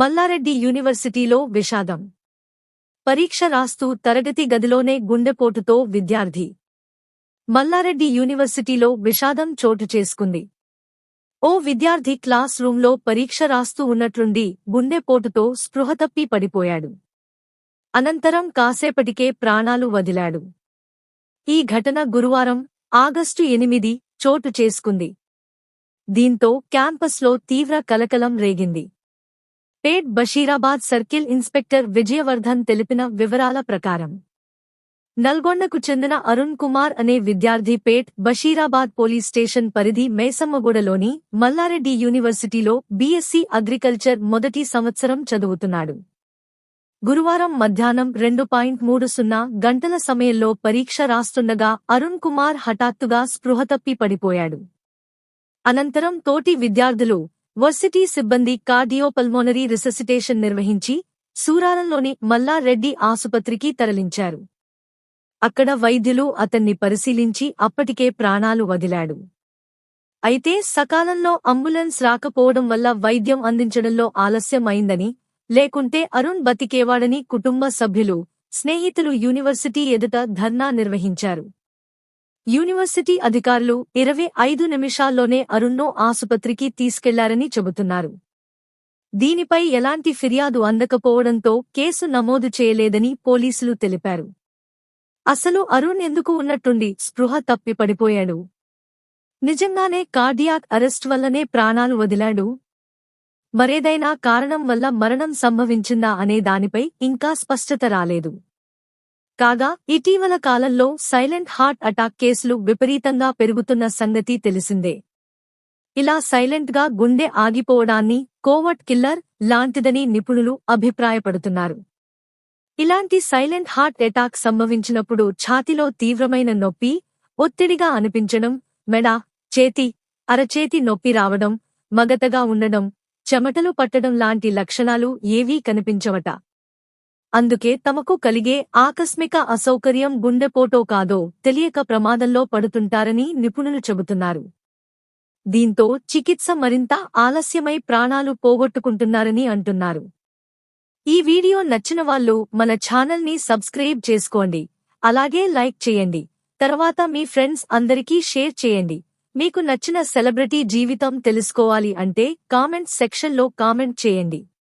మల్లారెడ్డి యూనివర్సిటీలో విషాదం. పరీక్ష రాస్తూ తరగతి గదిలోనే గుండెపోటుతో విద్యార్థి. మల్లారెడ్డి యూనివర్సిటీలో విషాదం చోటు చేసుకుంది. ఓ విద్యార్థి క్లాస్ రూంలో పరీక్ష రాస్తూ ఉన్నట్లుండి గుండెపోటుతో స్పృహతప్పి పడిపోయాడు. అనంతరం కాసేపటికే ప్రాణాలు వదిలాడు. ఈ ఘటన గురువారం ఆగస్టు ఎనిమిది చోటు చేసుకుంది. దీంతో క్యాంపస్లో తీవ్ర కలకలం రేగింది. పేట్ బషీరాబాద్ సర్కిల్ ఇన్స్పెక్టర్ విజయవర్ధన్ తెలిపిన వివరాల ప్రకారం. నల్గొండకు చెందిన అరుణ్ కుమార్ అనే విద్యార్థి పేట్ బషీరాబాద్ పోలీస్ స్టేషన్ పరిధి మేసమ్మగూడలోని మల్లారెడ్డి యూనివర్సిటీలో బీఎస్సీ అగ్రికల్చర్ మొదటి సంవత్సరం చదువుతున్నాడు. గురువారం మధ్యాహ్నం రెండు పాయింట్ మూడు సున్నా గంటల సమయంలో పరీక్ష రాస్తుండగా అరుణ్ కుమార్ హఠాత్తుగా స్పృహతప్పి పడిపోయాడు. అనంతరం తోటి విద్యార్థులు వర్సిటీ సిబ్బంది కార్డియోపల్మోనరీ రిససిటేషన్ నిర్వహించి సూరాలంలోని మల్లారెడ్డి ఆసుపత్రికి తరలించారు. అక్కడ వైద్యులు అతన్ని పరిశీలించి అప్పటికే ప్రాణాలు వదిలాడు. అయితే సకాలంలో అంబులెన్స్ రాకపోవడం వల్ల వైద్యం అందించడంలో ఆలస్యం అయిందని లేకుంటే అరుణ్ బతికేవాడని కుటుంబ సభ్యులు స్నేహితులు యూనివర్సిటీ ఎదుట ధర్నా నిర్వహించారు. యూనివర్సిటీ అధికారులు ఇరవై ఐదు నిమిషాల్లోనే అరుణ్ను ఆసుపత్రికి తీసుకెళ్ళారని చెబుతున్నారు. దీనిపై ఎలాంటి ఫిర్యాదు అందకపోవడంతో కేసు నమోదు చేయలేదని పోలీసులు తెలిపారు. అసలు అరుణ్ ఎందుకు ఉన్నట్టుండి స్పృహ తప్పి పడిపోయాడు. నిజంగానే కార్డియాక్ అరెస్ట్ వల్లనే ప్రాణాలు వదిలాడు. మరేదైనా కారణం వల్ల మరణం సంభవించిందా అనే దానిపై ఇంకా స్పష్టత రాలేదు. కాగా ఇటీవల కాలంలో సైలెంట్ హార్ట్ అటాక్ కేసులు విపరీతంగా పెరుగుతున్న సంగతి తెలిసిందే. ఇలా సైలెంట్గా గుండె ఆగిపోవడాన్ని కోవట్ కిల్లర్ లాంటిదని నిపుణులు అభిప్రాయపడుతున్నారు. ఇలాంటి సైలెంట్ హార్ట్ అటాక్ సంభవించినప్పుడు ఛాతిలో తీవ్రమైన నొప్పి ఒత్తిడిగా అనిపించడం మెడ చేతి అరచేతి నొప్పి రావడం మగతగా ఉండడం చెమటలు పట్టడం లాంటి లక్షణాలు ఏవీ కనిపించవట. అందుకే తమకు కలిగే ఆకస్మిక అసౌకర్యం గుండెపోటో కాదో తెలియక ప్రమాదంలో పడుతుంటారని నిపుణులు చెబుతున్నారు. దీంతో చికిత్స మరింత ఆలస్యమై ప్రాణాలు పోగొట్టుకుంటున్నారని అంటున్నారు. ఈ వీడియో నచ్చిన వాళ్ళు మన ఛానల్ని సబ్స్క్రైబ్ చేసుకోండి. అలాగే లైక్ చేయండి. తర్వాత మీ ఫ్రెండ్స్ అందరికీ షేర్ చేయండి. మీకు నచ్చిన సెలబ్రిటీ జీవితం తెలుసుకోవాలి అంటే కామెంట్ సెక్షన్లో కామెంట్ చేయండి.